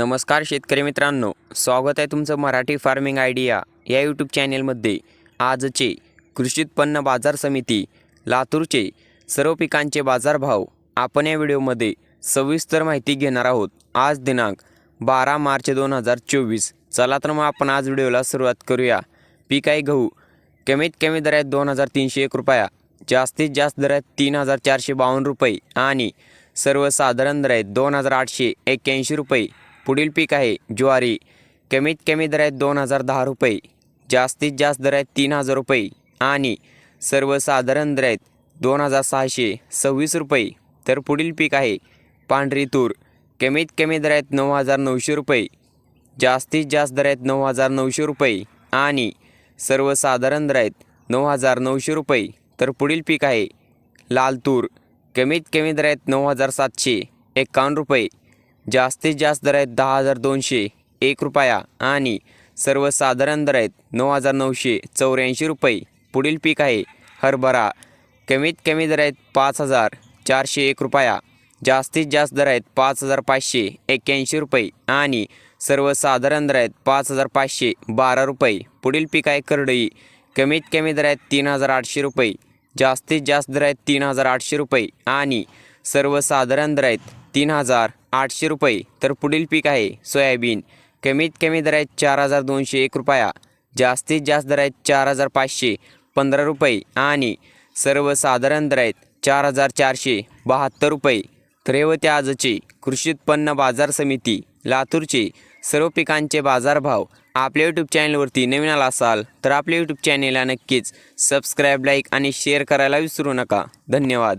नमस्कार शेतकरी मित्रांनो स्वागत आहे तुमचं मराठी फार्मिंग आयडिया या यूट्यूब चॅनेलमध्ये आजचे कृषी उत्पन्न बाजार समिती लातूरचे सर्व पिकांचे बाजारभाव आपण या व्हिडिओमध्ये सविस्तर माहिती घेणार आहोत. आज दिनांक बारा मार्च दोन हजार चोवीस. चला तर मग आपण आज व्हिडिओला सुरुवात करूया. पीक आहे गहू कमीत कमी दरात दोन हजार तीनशे एक रुपया जास्तीत जास्त दरात तीन हजार चारशे बावन्न रुपये आणि सर्वसाधारण दर आहेत दोन हजार आठशे एक्क्याऐंशी रुपये. पुढील पीक आहे ज्वारी. कमीत कमी दर आहेत दोन हजार दहा रुपये जास्तीत जास्त दर आहेत तीन हजार रुपये आणि सर्वसाधारण दर आहेत दोन हजार सहाशे सव्वीस रुपये. तर पुढील पीक आहे पांढरी तूर. कमीत कमी दर आहेत नऊ हजार नऊशे रुपये जास्तीत जास्त दर आहेत नऊ हजार नऊशे रुपये आणि सर्वसाधारण दर आहेत नऊ हजार नऊशे रुपये. तर पुढील पीक आहे लाल तूर. कमीत कमी दर आहेत नऊ हजार सातशे एक्कावन्न रुपये जास्तीत जास्त दर आहेत दहा हजार दोनशे एक रुपया आणि सर्वसाधारण दर आहेत नऊ हजार नऊशे चौऱ्याऐंशी रुपये. पुढील पीक आहे हरभरा. कमीत कमी दर आहेत पाच हजार चारशे एक रुपया. जास्तीत जास्त दर आहेत पाच हजार पाचशे एक्क्याऐंशी रुपये आणि सर्वसाधारण दर आहेत पाच हजार पाचशे बारा रुपये. पुढील पीक आहे करडई. कमीत कमी दर आहेत तीन हजार आठशे रुपये. जास्तीत जास्त दर आहेत तीन हजार आठशे रुपये आणि सर्वसाधारण दर आहेत तीन हजार आठशे रुपये. तर पुढील पीक आहे सोयाबीन. कमीत कमी दर आहेत चार हजार दोनशे एक रुपया. जास्तीत जास्त दर आहेत चार हजार पाचशे पंधरा रुपये. आणि सर्वसाधारण दर आहेत चार हजार चारशे बहात्तर रुपये. तर हे होते आजचे कृषी उत्पन्न बाजार समिती लातूरचे सर्व पिकांचे बाजारभाव. आपल्या यूट्यूब चॅनलवरती नवीन आला असाल तर आपल्या यूट्यूब चॅनेलला नक्कीच सबस्क्राईब लाईक आणि शेअर करायला विसरू नका. धन्यवाद.